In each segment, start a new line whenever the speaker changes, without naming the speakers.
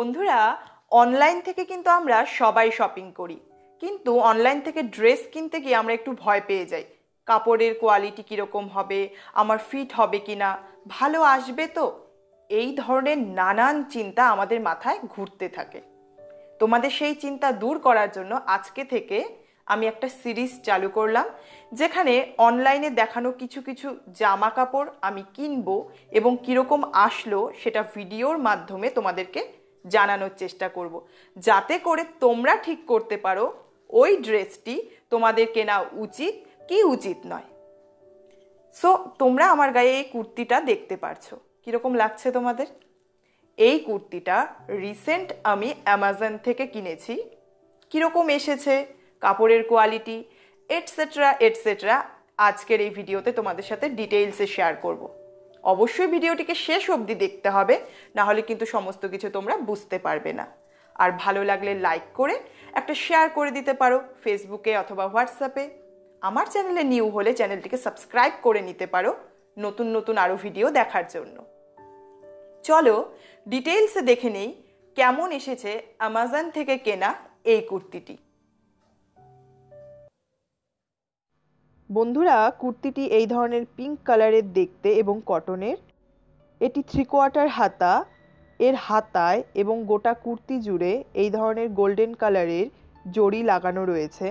বন্ধুরা অনলাইন থেকে কিন্তু আমরা সবাই শপিং করি। কিন্তু অনলাইন থেকে ড্রেস কিনতে গিয়ে আমরা একটু ভয় পেয়ে যাই। কাপড়ের কোয়ালিটি কীরকম হবে, আমার ফিট হবে কি না ভালো আসবে তো? এই ধরনের নানান চিন্তা আমাদের মাথায় ঘুরতে থাকে। তোমাদের সেই চিন্তা দূর করার জন্য আজকে থেকে আমি একটা সিরিজ চালু করলাম, যেখানে অনলাইনে দেখানো কিছু কিছু জামা কাপড় আমি কিনবো এবং কীরকম আসলো সেটা ভিডিওর মাধ্যমে তোমাদেরকে জানানোর চেষ্টা করব। যাতে করে তোমরা ঠিক করতে পারো ওই ড্রেসটি তোমাদের কেনা উচিত কি উচিত নয়। সো তোমরা আমার গায়ে এই কুর্তিটা দেখতে পারছ। কীরকম লাগছে তোমাদের? এই কুর্তিটা রিসেন্ট আমি অ্যামাজন থেকে কিনেছি। কীরকম এসেছে? কাপড়ের কোয়ালিটি এটসেট্রা এটসেট্রা আজকের এই ভিডিওতে তোমাদের সাথে ডিটেইলসে শেয়ার করব। অবশ্যই ভিডিওটিকে শেষ অবধি দেখতে হবে না হলে কিন্তু সমস্ত কিছু তোমরা বুঝতে পারবে না। আর ভালো লাগলে লাইক করে একটা শেয়ার করে দিতে পারো ফেসবুকে অথবা হোয়াটসঅ্যাপে আমার চ্যানেলে নিউ হলে চ্যানেলটিকে সাবস্ক্রাইব করে নিতে পারো নতুন নতুন আরও ভিডিও দেখার জন্য। চলো ডিটেলসে দেখে নেই কেমন এসেছে অ্যামাজন থেকে কেনা এই কুর্তিটি। বন্ধুরা, কুর্তিটি এই ধরনের পিঙ্ক কালারের দেখতে এবং কটনের এটি থ্রি কোয়ার্টার হাতা, এর হাতায় এবং গোটা কুর্তি জুড়ে এই ধরনের গোল্ডেন কালারের জড়ি লাগানো রয়েছে।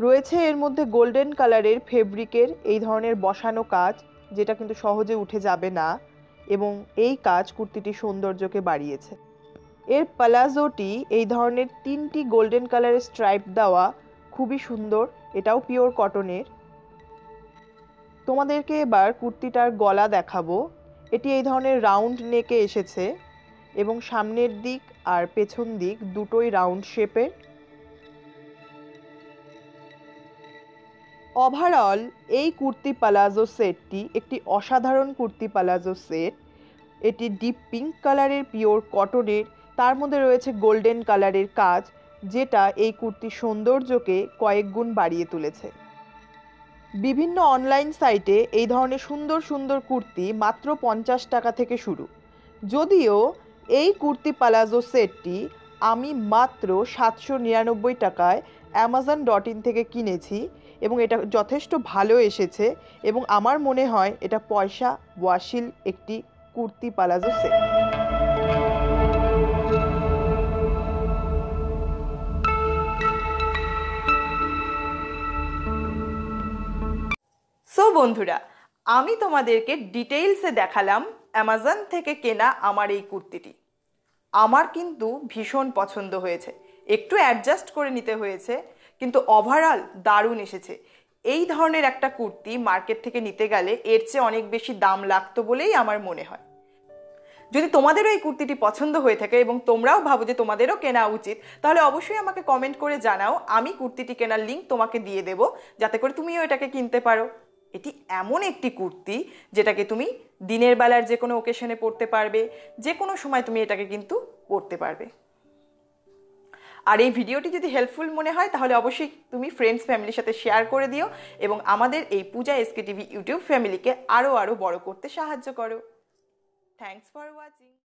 রয়েছে এর মধ্যে গোল্ডেন কালারের ফেব্রিকের এই ধরনের বসানো কাজ, যেটা কিন্তু সহজে উঠে যাবে না এবং এই কাজ কুর্তিটির সৌন্দর্যকে বাড়িয়েছে। এর পালাজোটি এই ধরনের তিনটি গোল্ডেন কালারের স্ট্রাইপ দেওয়া খুবই সুন্দর, এটাও পিওর কটনের তোমাদেরকে এবার কুর্তিটার গলা দেখাবো। এটি এই ধরনের রাউন্ড নেকে এসেছে এবং সামনের দিক আর পেছন দিক দুটোই রাউন্ড শেপের ওভারঅল এই কুর্তি পালাজো সেটটি একটি অসাধারণ কুর্তি পালাজো সেট এটি ডিপ পিঙ্ক কালারের পিওর কটনের তার মধ্যে রয়েছে গোল্ডেন কালারের কাজ। যেটা এই কুর্তির সৌন্দর্যকে কয়েক গুণ বাড়িয়ে তুলেছে। বিভিন্ন অনলাইন সাইটে এই ধরনের সুন্দর সুন্দর কুর্তি মাত্র পঞ্চাশ টাকা থেকে শুরু। যদিও এই কুর্তি পালাজো সেটটি আমি মাত্র সাতশো নিরানব্বই টাকায় অ্যামাজন ডট ইন থেকে কিনেছি এবং এটা যথেষ্ট ভালো এসেছে এবং আমার মনে হয় এটা পয়সা ওয়াশিল একটি কুর্তি পালাজো সেট বন্ধুরা, আমি তোমাদেরকে ডিটেইলসে দেখালাম অ্যামাজন থেকে কেনা আমার এই কুর্তিটি। আমার কিন্তু ভীষণ পছন্দ হয়েছে। একটু অ্যাডজাস্ট করে নিতে হয়েছে, কিন্তু ওভারঅল দারুণ এসেছে। এই ধরনের একটা কুর্তি মার্কেট থেকে নিতে গেলে এর চেয়ে অনেক বেশি দাম লাগতো বলেই আমার মনে হয়। যদি তোমাদেরও এই কুর্তিটি পছন্দ হয়ে থাকে এবং তোমরাও ভাবো যে তোমাদেরও কেনা উচিত, তাহলে অবশ্যই আমাকে কমেন্ট করে জানাও। আমি কুর্তিটি কেনার লিঙ্ক তোমাকে দিয়ে দেবো, যাতে করে তুমিও এটাকে কিনতে পারো। এটি এমন একটি কুর্তি যেটাকে তুমি দিনের বেলার যে কোনো ওকেশনে পরতে পারবে, যে কোনো সময় তুমি এটাকে কিন্তু পরতে পারবে। আর এই ভিডিওটি যদি হেল্পফুল মনে হয়, তাহলে অবশ্যই তুমি ফ্রেন্ডস ফ্যামিলির সাথে শেয়ার করে দিও এবং আমাদের এই পূজা এসকে টিভি ইউটিউব ফ্যামিলিকে আরও আরও বড় করতে সাহায্য করো। Thanks for watching